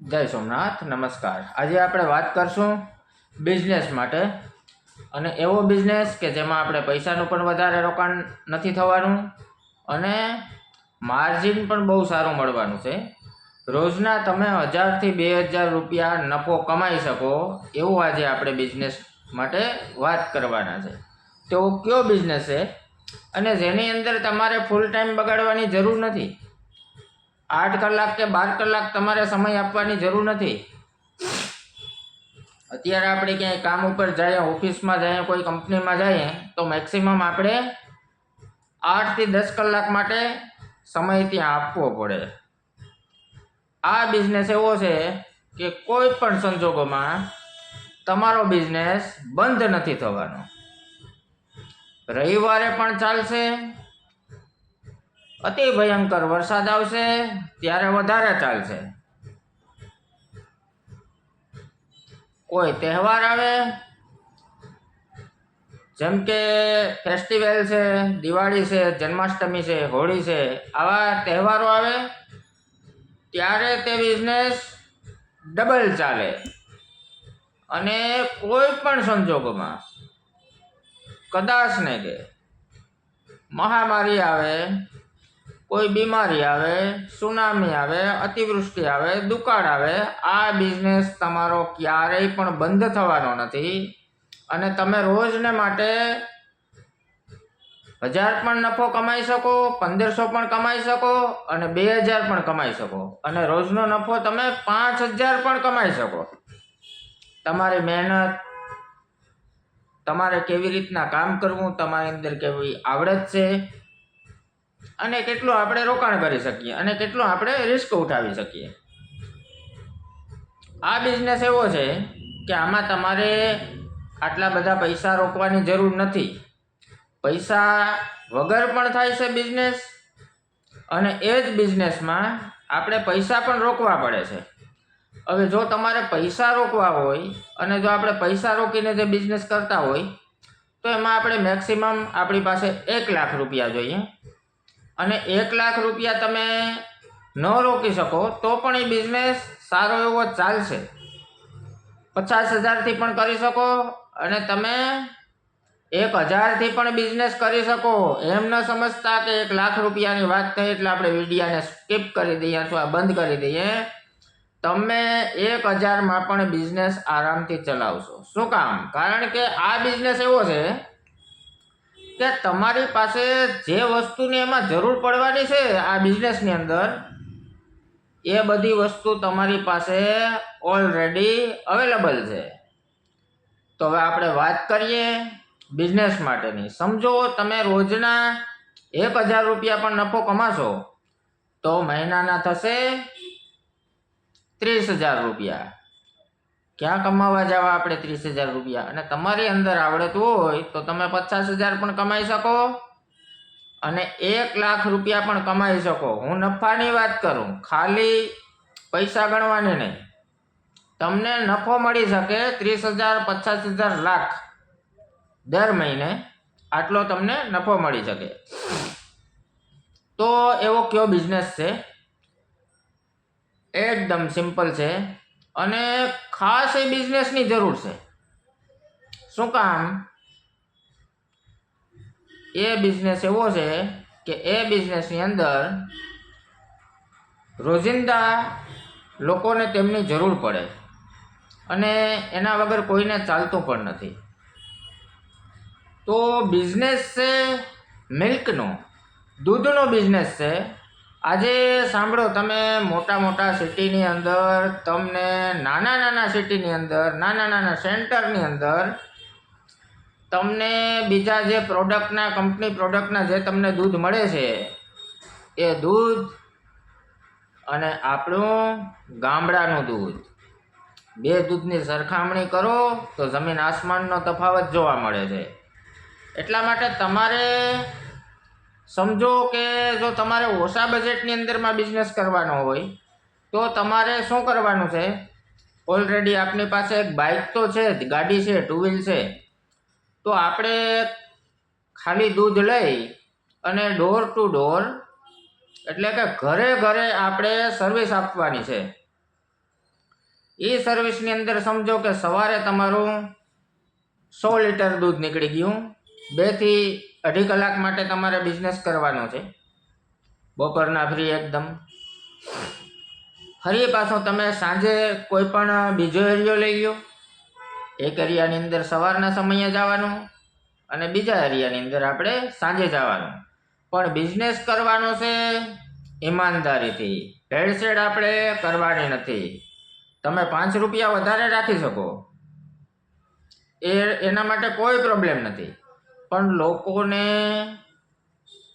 જય સોમનાથ, નમસ્કાર. આજે આપણે વાત કરશું બિઝનેસ માટે. અને એવો બિઝનેસ કે જેમાં આપણે પૈસાનું પણ વધારે રોકાણ નથી થવાનું અને માર્જિન પણ બહુ સારું મળવાનું છે. રોજના તમે હજારથી બે હજાર રૂપિયા નફો કમાઈ શકો એવું આજે આપણે બિઝનેસ માટે વાત કરવાના છે. તો કયો બિઝનેસ છે? અને જેની અંદર તમારે ફૂલ ટાઈમ બગાડવાની જરૂર નથી. આઠ કલાક કે બાર કલાક તમારે સમય આપવાની જરૂર નથી. અત્યારે આપણે ક્યાંય કામ ઉપર જઈએ, ઓફિસમાં જઈએ, કોઈ કંપનીમાં જઈએ, તો મેક્સિમમ આપણે આઠથી દસ કલાક માટે સમય ત્યાં આપવો પડે. આ બિઝનેસ એવો છે કે કોઈ પણ સંજોગોમાં તમારો બિઝનેસ બંધ નથી થવાનો. રવિવારે પણ ચાલશે અતિ ભયંકર વરસાદ આવશે, ત્યારે વધારે ચાલશે. કોઈ તહેવાર આવે, જેમ કે ફેસ્ટિવલ છે, દિવાળી છે, જન્માષ્ટમી છે, હોળી છે, આવા તહેવારો આવે, ત્યારે તે બિઝનેસ ડબલ ચાલે. અને કોઈ પણ સંજોગોમાં કદાચ નહીં કે મહામારી આવે કોઈ બીમારી આવે, સુનામી આવે, અતિવૃષ્ટિ આવે, દુકાળ આવે, આ બિઝનેસ તમારો ક્યારેય પણ બંધ થવાનો નથી. અને તમે રોજને માટે હજાર પણ નફો કમાઈ શકો, પંદરસો પણ કમાઈ શકો અને બે હજાર પણ કમાઈ શકો. અને રોજનો નફો તમે પાંચ હજાર પણ કમાઈ શકો. તમારી મહેનત, તમારે કેવી રીતના કામ કરવું, તમારી અંદર કેવી આવડત છે અને કેટલું આપણે રોકાણ કરી શકીએ અને કેટલું આપણે રિસ્ક ઉઠાવી શકીએ. આ બિઝનેસ એવો છે કે આમાં તમારે આટલા બધા પૈસા રોકવાની જરૂર નથી. પૈસા વગર પણ થાય છે બિઝનેસ અને એ જ બિઝનેસમાં આપણે પૈસા પણ રોકવા પડે છે. હવે જો તમારે પૈસા રોકવા હોય અને જો આપણે પૈસા રોકીને જે બિઝનેસ કરતા હોય, તો એમાં આપણે મેક્સિમમ આપણી પાસે એક લાખ રૂપિયા જોઈએ. અને એક લાખ રૂપિયા તમે ન રોકી શકો, તો પણ એ બિઝનેસ સારો એવો ચાલશે. પચાસ હજારથી પણ કરી શકો અને તમે એક હજારથી પણ બિઝનેસ કરી શકો. એમ ન સમજતા કે એક લાખ રૂપિયાની વાત થઈ એટલે આપણે વિડીયાને સ્કીપ કરી દઈએ અથવા બંધ કરી દઈએ. તમે એક હજારમાં પણ બિઝનેસ આરામથી ચલાવશો. શું કામ? કારણ કે આ બિઝનેસ એવો છે કે તમારી પાસે જે વસ્તુની એમાં જરૂર પડવાની છે આ બિઝનેસની અંદર, એ બધી વસ્તુ તમારી પાસે ઓલરેડી અવેલેબલ છે. તો હવે આપણે વાત કરીએ બિઝનેસ માટેની. સમજો, તમે રોજના એક હજાર રૂપિયા પણ નફો કમાશો, તો મહિનાના થશે ત્રીસ હજાર રૂપિયા. ક્યાં કમાવા જવા આપણે ત્રીસ હજાર રૂપિયા? અને તમારી અંદર આવડતું હોય તો તમે પચાસ હજાર પણ કમાઈ શકો. અને એક લાખ રૂપિયા પણ કમાઈ શકો. હું નફાની વાત કરું. ખાલી પૈસા ગણવાની નહીં. તમને નફો મળી શકે ત્રીસ હજાર, પચાસ હજાર લાખ. દર મહિને આટલો તમને નફો મળી શકે. તો એવો કયો બિઝનેસ છે? એકદમ સિમ્પલ છે. અને ખાસ એ બિઝનેસની જરૂર છે. શું કામ? એ બિઝનેસ એવો છે કે એ બિઝનેસની અંદર રોજિંદા લોકોને તેમની જરૂર પડે અને એના વગર કોઈને ચાલતું પણ નથી. તો બિઝનેસ છે મિલ્કનો, દૂધનો બિઝનેસ છે આજે સાંભળો, તમે મોટા મોટા સિટીની અંદર, તમને નાના નાના સિટીની અંદર, નાના નાના સેન્ટરની અંદર, તમને બીજા જે પ્રોડક્ટના, કંપની પ્રોડક્ટના જે તમને દૂધ મળે છે, એ દૂધ અને આપણું ગામડાનું દૂધ. બે દૂધની સરખામણી કરો, તો જમીન આસમાનનો તફાવત જોવા મળે છે. એટલા માટે તમારે સમજો કે જો તમારે ઓછા બજેટની અંદરમાં બિઝનેસ કરવાનો હોય, તો તમારે શું કરવાનું છે? ઓલરેડી આપની પાસે એક બાઇક તો છે જ, ગાડી છે ટુ વ્હીલ છે. તો આપણે ખાલી દૂધ લઈ અને ડોર ટુ ડોર એટલે કે ઘરે ઘરે આપણે સર્વિસ આપવાની છે. એ સર્વિસની અંદર સમજો કે સવારે તમારું સો લીટર દૂધ નીકળી ગયું, બેથી અઢી કલાક માટે તમારે બિઝનેસ કરવાનો છે. બપોરના ફ્રી એકદમ. ફરી પાછો તમે સાંજે કોઈ પણ બીજો એરિયો લઈ લો એક એરિયાની અંદર સવારના સમયે જવાનું અને બીજા એરિયાની અંદર આપણે સાંજે જવાનું. પણ બિઝનેસ કરવાનો છે ઈમાનદારીથી. ભેળસેળ આપણે કરવાની નથી. તમે પાંચ રૂપિયા વધારે રાખી શકો. એ, એના માટે કોઈ પ્રોબ્લેમ નથી. પણ લોકોને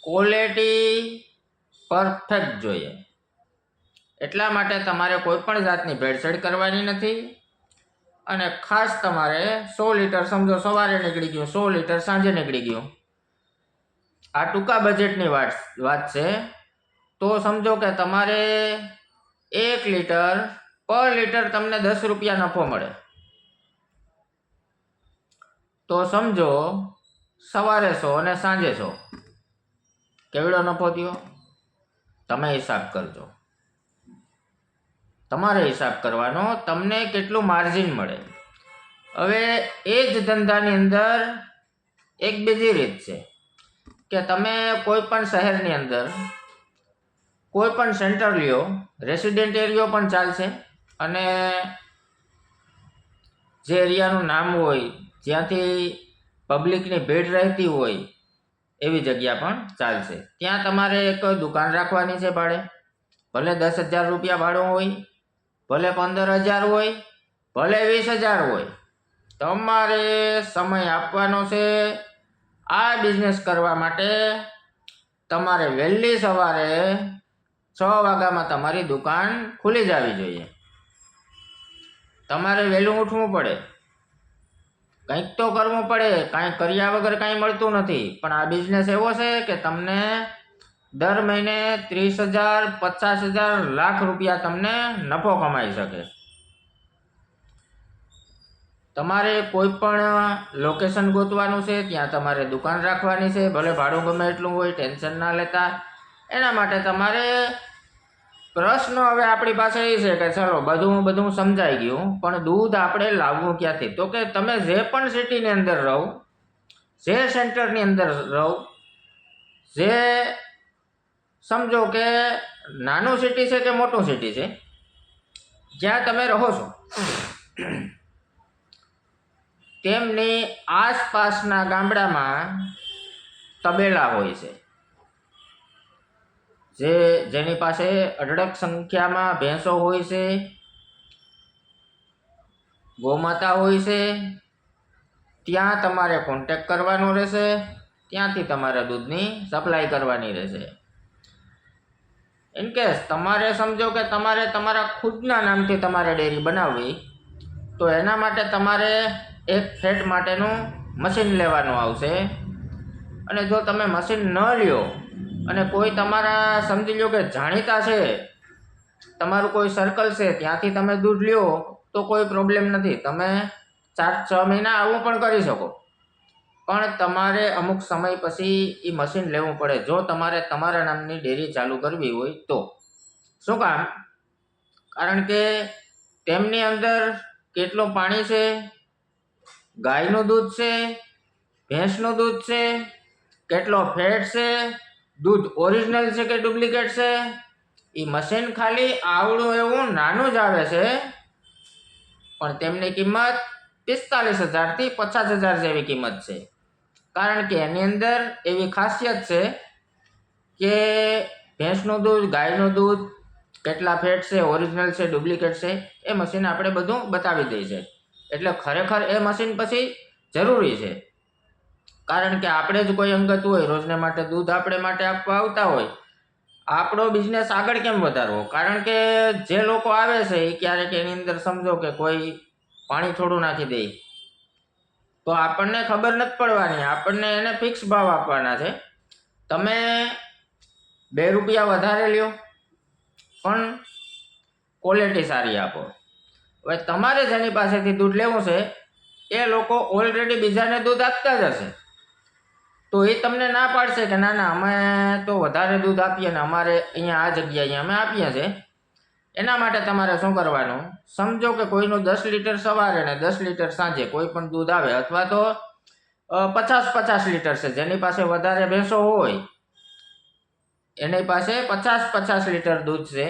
ક્વોલિટી પરફેક્ટ જોઈએ. એટલા માટે તમારે કોઈ પણ જાતની ભેળસેળ કરવાની નથી. અને ખાસ તમારે સો લીટર, સમજો સવારે નીકળી ગયું, સો લીટર સાંજે નીકળી ગયું. આ ટૂંકા બજેટની વાત વાત છે. તો સમજો કે તમારે એક લીટર પર લીટર તમને દસ રૂપિયા નફો મળે. તો સમજો સવારે સો અને સાંજે સો કેવડો નફો થયો? તમે હિસાબ કરજો. તમારે હિસાબ કરવાનો, તમને કેટલું માર્જિન મળે. હવે એ જ ધંધાની અંદર એક બીજી રીત છે કે તમે કોઈ પણ શહેરની અંદર કોઈ પણ સેન્ટર લ્યો, રેસિડેન્ટ એરિયો પણ ચાલશે અને જે એરિયાનું નામ હોય, જ્યાંથી પબ્લિકની ભીડ રહેતી હોય એવી જગ્યા પણ ચાલશે. ત્યાં તમારે એક દુકાન રાખવાની છે ભાડે. ભલે દસ હજાર રૂપિયા ભાડું હોય, ભલે પંદર હજાર હોય, ભલે વીસ હજાર હોય, તમારે સમય આપવાનો છે આ બિઝનેસ કરવા માટે તમારે વહેલી સવારે છ વાગ્યામાં તમારી દુકાન ખુલી જવી જોઈએ. તમારે વહેલું ઉઠવું પડે. કંઈક તો કરવું પડે, કાંઈ કર્યા વગર કાંઈ મળતું નથી. પણ આ બિઝનેસ એવો છે કે તમને દર મહિને ત્રીસ હજાર, પચાસ હજાર, લાખ રૂપિયા તમને નફો કમાઈ શકે. તમારે કોઈ પણ લોકેશન ગોતવાનું છે, ત્યાં તમારે દુકાન રાખવાની છે, ભલે ભાડું ગમે એટલું હોય, ટેન્શન ના લેતા. એના માટે તમારે પ્રશ્ન હવે આપણી પાસે એ છે કે ચલો, બધું બધું સમજાઈ ગયું, પણ દૂધ આપણે લાવવું ક્યાંથી? તો કે તમે જે પણ સિટીની અંદર રહો, જે સેન્ટરની અંદર રહો, જે સમજો કે નાનું સિટી છે કે મોટું સિટી છે, જ્યાં તમે રહો છો, તેમની આસપાસના ગામડામાં તબેલા હોય છે. જે જેની પાસે અઢળક સંખ્યામાં ભેંસો હોય છે, ગોમાતા હોય છે, ત્યાં તમારે કોન્ટેક કરવાનો રહેશે, ત્યાંથી તમારે દૂધની સપ્લાય કરવાની રહેશે. ઇન કેસ તમારે સમજો કે તમારે તમારા ખુદના નામથી તમારે ડેરી બનાવવી, તો એના માટે તમારે એક ફેટ માટેનું મશીન લેવાનું આવશે. અને જો તમે મશીન ન લ્યો અને કોઈ તમારા સમજી લો કે જાણીતા છે, તમારું કોઈ સર્કલ છે, ત્યાંથી તમે દૂધ લ્યો તો કોઈ પ્રોબ્લેમ નથી. તમે ચાર, છ મહિના આવું પણ કરી શકો. પણ તમારે અમુક સમય પછી એ મશીન લેવું પડે. જો તમારે તમારા નામની ડેરી ચાલુ કરવી હોય તો. શું કામ? કારણ કે તેમની અંદર કેટલું પાણી છે? ગાયનું દૂધ છે? ભેંસનું દૂધ છે? કેટલો ફેટ છે? દૂધ ઓરિજિનલ છે કે ડુપ્લિકેટ છે? એ મશીન ખાલી આવડું એવું નાનું જ આવે છે. પણ તેમની કિંમત પિસ્તાલીસ હજારથી પચાસ હજાર જેવી કિંમત છે. કારણ કે એની અંદર એવી ખાસિયત છે કે ભેંસનું દૂધ, ગાયનું દૂધ, કેટલા ફેટ છે ઓરિજિનલ છે ડુપ્લિકેટ છે, એ મશીન આપણે બધું બતાવી દઈએ છે એટલે ખરેખર એ મશીન પછી જરૂરી છે. કારણ કે આપણે જ કોઈ અંગત હોય, રોજને માટે દૂધ આપણે માટે આપવા આવતા હોય. આપણો બિઝનેસ આગળ કેમ વધારવો? કારણ કે જે લોકો આવે છે, એ ક્યારેક એની અંદર સમજો કે કોઈ પાણી થોડું નાખી દે. તો આપણને ખબર નથી પડવાની, આપણને એને ફિક્સ ભાવ આપવાના છે. તમે બે રૂપિયા વધારે લ્યો, પણ ક્વોલિટી સારી આપો. હવે તમારે જેની પાસેથી દૂધ લેવું છે, એ લોકો ઓલરેડી બીજાને દૂધ આપતા જ હશે. તો એ તમને ના પાડશે કે ના ના, અમે તો વધારે દૂધ આપીએ ને અમારે અહીંયા આ જગ્યાએ અમે આપીએ છીએ. એના માટે તમારે શું કરવાનું? સમજો કે કોઈનું દસ લીટર સવારે ને દસ લીટર સાંજે કોઈ પણ દૂધ આવે અથવા તો પચાસ પચાસ લીટર છે, જેની પાસે વધારે ભેંસો હોય, એની પાસે પચાસ પચાસ લીટર દૂધ છે,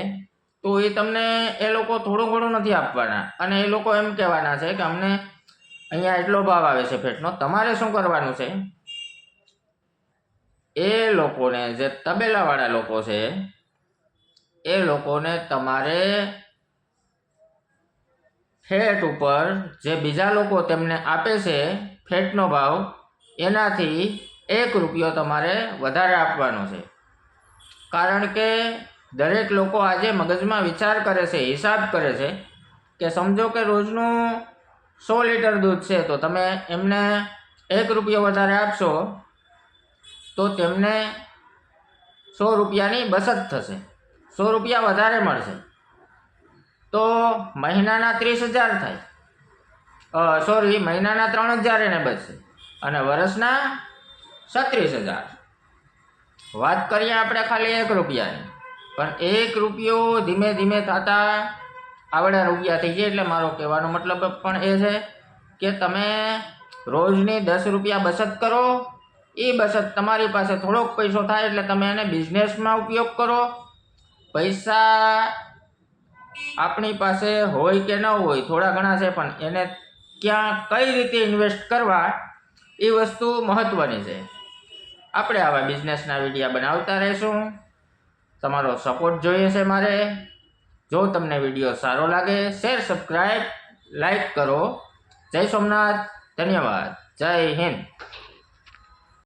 તો એ તમને એ લોકો થોડું ઘણું નથી આપવાના. અને એ લોકો એમ કહેવાના છે કે અમને અહીંયા એટલો ભાવ આવે છે ફેટનો. તમારે શું કરવાનું છે? એ લોકોને જે તબેલાવાળા લોકો છે, એ લોકોને તમારે ફેટ ઉપર જે બીજા લોકો તેમને આપે છે, ફેટનો ભાવ, એનાથી એક રૂપિયો તમારે વધારે આપવાનો છે. કારણ કે દરેક લોકો આજે મગજમાં વિચાર કરે છે, હિસાબ કરે છે કે સમજો કે રોજનું સો લીટર દૂધ છે, તો તમે એમને એક રૂપિયો વધારે આપશો તો તેમને સો રૂપિયાની બચત થશે. સો રૂપિયા વધારે મળશે. તો મહિનાના ત્રીસ હજાર થાય. સોરી મહિનાના ત્રણ હજાર એને બચશે. અને વર્ષના છત્રીસ હજાર. વાત કરીએ આપણે ખાલી એક રૂપિયાની. પણ એક રૂપિયો ધીમે ધીમે થતા આવડા રૂપિયા થઈ જાય એટલે મારો કહેવાનો મતલબ પણ એ છે કે તમે રોજની દસ રૂપિયા બચત કરો એ બચત તમારી પાસે થોડોક પૈસો થાય એટલે તમે એને બિઝનેસમાં ઉપયોગ કરો. પૈસા આપણી પાસે હોય કે ન હોય, થોડા ઘણા છે, પણ એને ક્યાં કઈ રીતે ઇન્વેસ્ટ કરવા એ વસ્તુ મહત્ત્વની છે. આપણે આવા બિઝનેસના વિડીયા બનાવતા રહીશું. તમારો સપોર્ટ જોઈએ છે મારે. જો તમને વીડિયો સારો લાગે શેર સબસ્ક્રાઈબ લાઈક કરો. જય સોમનાથ, ધન્યવાદ. જય હિન્દ.